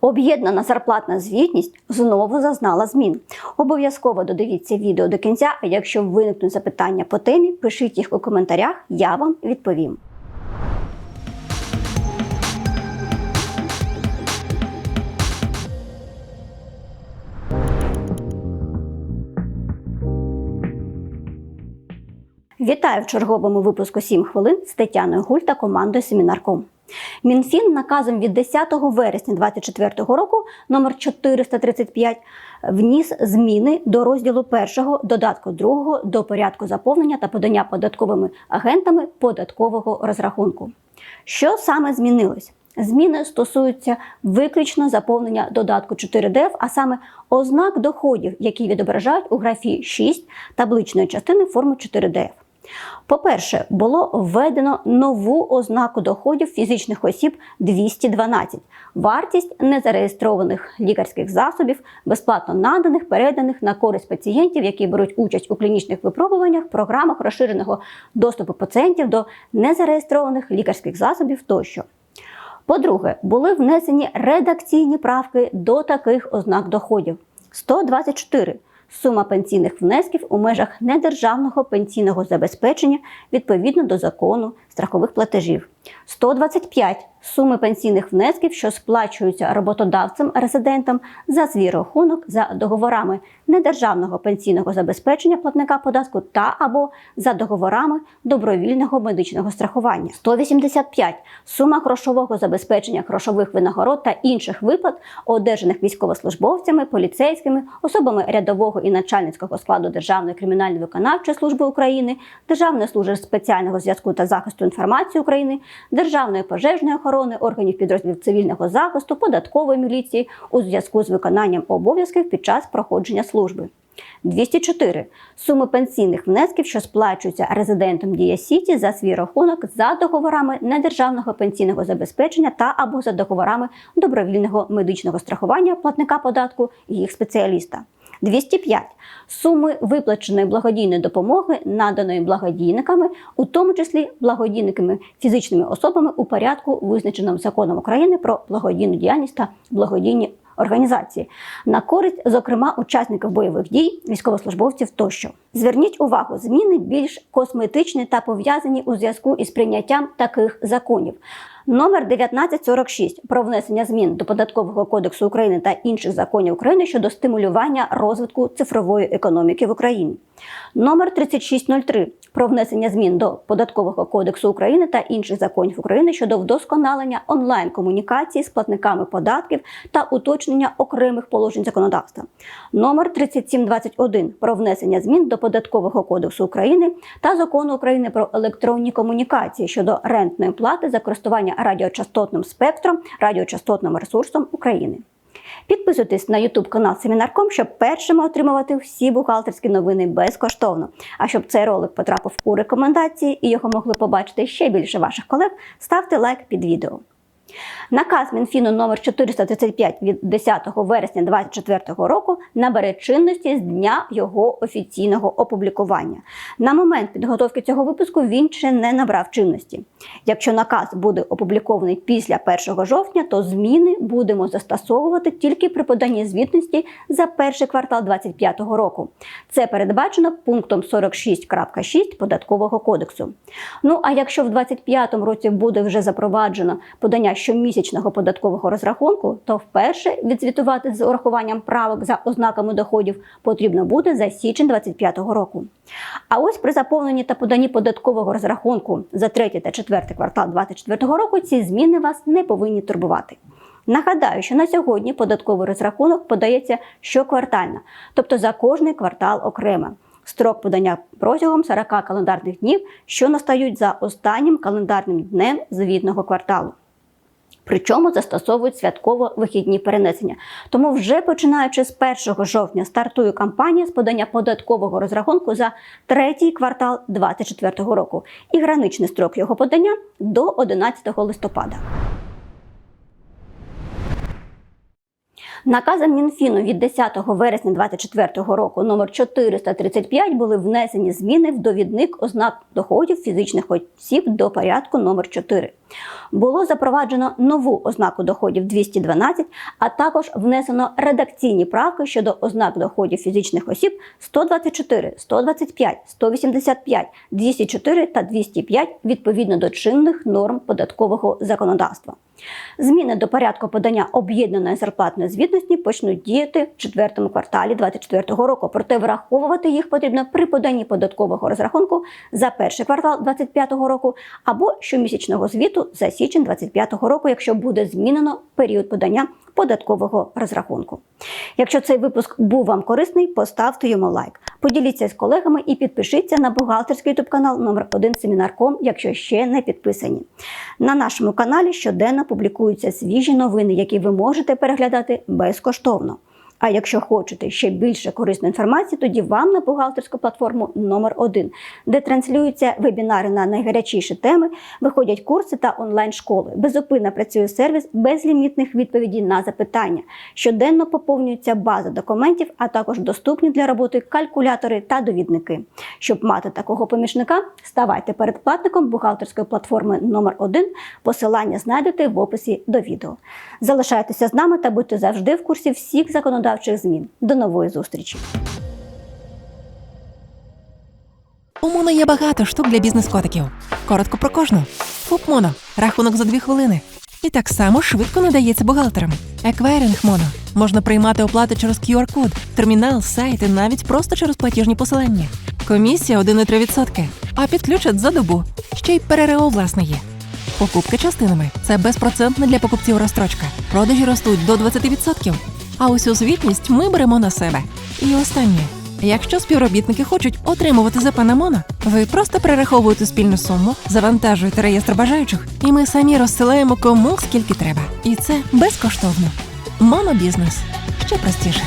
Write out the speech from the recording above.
Об'єднана зарплатна звітність знову зазнала змін. Обов'язково додивіться відео до кінця. А якщо виникнуть запитання по темі, пишіть їх у коментарях, я вам відповім. Вітаю в черговому випуску «7 хвилин з Тетяною Гуль та командою Семінарком. Мінфін наказом від 10 вересня 2024 року номер 435 вніс зміни до розділу 1 додатку 2 до порядку заповнення та подання податковими агентами податкового розрахунку. Що саме змінилось? Зміни стосуються виключно заповнення додатку 4ДФ, а саме ознак доходів, які відображають у графі 6 табличної частини форми 4ДФ. По-перше, було введено нову ознаку доходів фізичних осіб 212 вартість незареєстрованих лікарських засобів, безплатно наданих, переданих на користь пацієнтів, які беруть участь у клінічних випробуваннях, програмах розширеного доступу пацієнтів до незареєстрованих лікарських засобів тощо. По-друге, були внесені редакційні правки до таких ознак доходів: 124 сума пенсійних внесків у межах недержавного пенсійного забезпечення відповідно до закону страхових платежів. 125 суми пенсійних внесків, що сплачуються роботодавцем-резидентом за свій рахунок за договорами недержавного пенсійного забезпечення платника податку та або за договорами добровільного медичного страхування. 185 сума грошового забезпечення грошових винагород та інших виплат, одержаних військовослужбовцями, поліцейськими, особами рядового і начальницького складу Державної кримінальної виконавчої служби України, Державної служби спеціального зв'язку та захисту інформації України, Державної пожежної охорони, органів підрозділів цивільного захисту, податкової міліції у зв'язку з виконанням обов'язків під час проходження служби. 204. Суми пенсійних внесків, що сплачуються резидентом Дія Сіті за свій рахунок за договорами недержавного пенсійного забезпечення та або за договорами добровільного медичного страхування платника податку і їх спеціаліста. 205. Суми виплаченої благодійної допомоги, наданої благодійниками, у тому числі благодійниками фізичними особами у порядку, визначеному законом України про благодійну діяльність та благодійні організації, на користь, зокрема, учасників бойових дій, військовослужбовців тощо. Зверніть увагу, зміни більш косметичні та пов'язані у зв'язку із прийняттям таких законів. Номер 1946 про внесення змін до податкового кодексу України та інших законів України щодо стимулювання розвитку цифрової економіки в Україні. Номер 3603 про внесення змін до податкового кодексу України та інших законів України щодо вдосконалення онлайн-комунікації з платниками податків та уточнення окремих положень законодавства. Номер 3721 про внесення змін до податкового кодексу України та закону України про електронні комунікації щодо рентної плати за користування радіочастотним спектром, радіочастотним ресурсом України. Підписуйтесь на YouTube канал Семінарком, щоб першими отримувати всі бухгалтерські новини безкоштовно. А щоб цей ролик потрапив у рекомендації і його могли побачити ще більше ваших колег, ставте лайк під відео. Наказ Мінфіну номер 435 від 10 вересня 2024 року набере чинності з дня його офіційного опублікування. На момент підготовки цього випуску він ще не набрав чинності. Якщо наказ буде опублікований після 1 жовтня, то зміни будемо застосовувати тільки при поданні звітності за перший квартал 2025 року. Це передбачено пунктом 46.6 податкового кодексу. Ну а якщо в 2025 році буде вже запроваджено подання щомісячного податкового розрахунку, то вперше відзвітувати з урахуванням правок за ознаками доходів потрібно буде за січень 2025 року. А ось при заповненні та поданні податкового розрахунку за третій та четвертий квартал 2024 року ці зміни вас не повинні турбувати. Нагадаю, що на сьогодні податковий розрахунок подається щоквартально, тобто за кожний квартал окремо. Строк подання протягом 40 календарних днів, що настають за останнім календарним днем звітного кварталу. Причому застосовують святково-вихідні перенесення. Тому вже починаючи з 1 жовтня стартує кампанія з подання податкового розрахунку за третій квартал 2024 року і граничний строк його подання до 11 листопада. Наказом Мінфіну від 10 вересня 2024 року номер 435 були внесені зміни в довідник ознак доходів фізичних осіб до порядку номер 4. Було запроваджено нову ознаку доходів 212, а також внесено редакційні правки щодо ознак доходів фізичних осіб 124, 125, 185, 204 та 205 відповідно до чинних норм податкового законодавства. Зміни до порядку подання об'єднаної зарплатної звітності почнуть діяти в четвертому кварталі 2024 року. Проте враховувати їх потрібно при поданні податкового розрахунку за перший квартал 2025 року або щомісячного звіту за січень 2025 року, якщо буде змінено період подання податкового розрахунку. Якщо цей випуск був вам корисний, поставте йому лайк. Поділіться з колегами і підпишіться на бухгалтерський ютуб канал номер 1 Семінарком, якщо ще не підписані. На нашому каналі щоденно публікуються свіжі новини, які ви можете переглядати безкоштовно. А якщо хочете ще більше корисної інформації, тоді вам на бухгалтерську платформу номер 1 де транслюються вебінари на найгарячіші теми, виходять курси та онлайн-школи. Безупинно працює сервіс безлімітних відповідей на запитання. Щоденно поповнюється база документів, а також доступні для роботи калькулятори та довідники. Щоб мати такого помічника, ставайте передплатником бухгалтерської платформи номер 1 Посилання знайдете в описі до відео. Залишайтеся з нами та будьте завжди в курсі всіх законодавчих змін. До нової зустрічі! У Моно є багато штук для бізнес-котиків. Коротко про кожну. ФУП Моно. Рахунок за дві хвилини. І так само швидко надається бухгалтерам. Еквайринг Моно. Можна приймати оплати через QR-код, термінал, сайт і навіть просто через платіжні посилання. Комісія 1,3%. А підключать за добу. Ще й ПРРО власне є. Покупки частинами це безпроцентна для покупців розстрочка. Продажі ростуть до 20%. А усю звітність ми беремо на себе. І останнє. Якщо співробітники хочуть отримувати ЗП на ви просто перераховуєте спільну суму, завантажуєте реєстр бажаючих, і ми самі розсилаємо кому скільки треба. І це безкоштовно. Монобізнес ще простіше.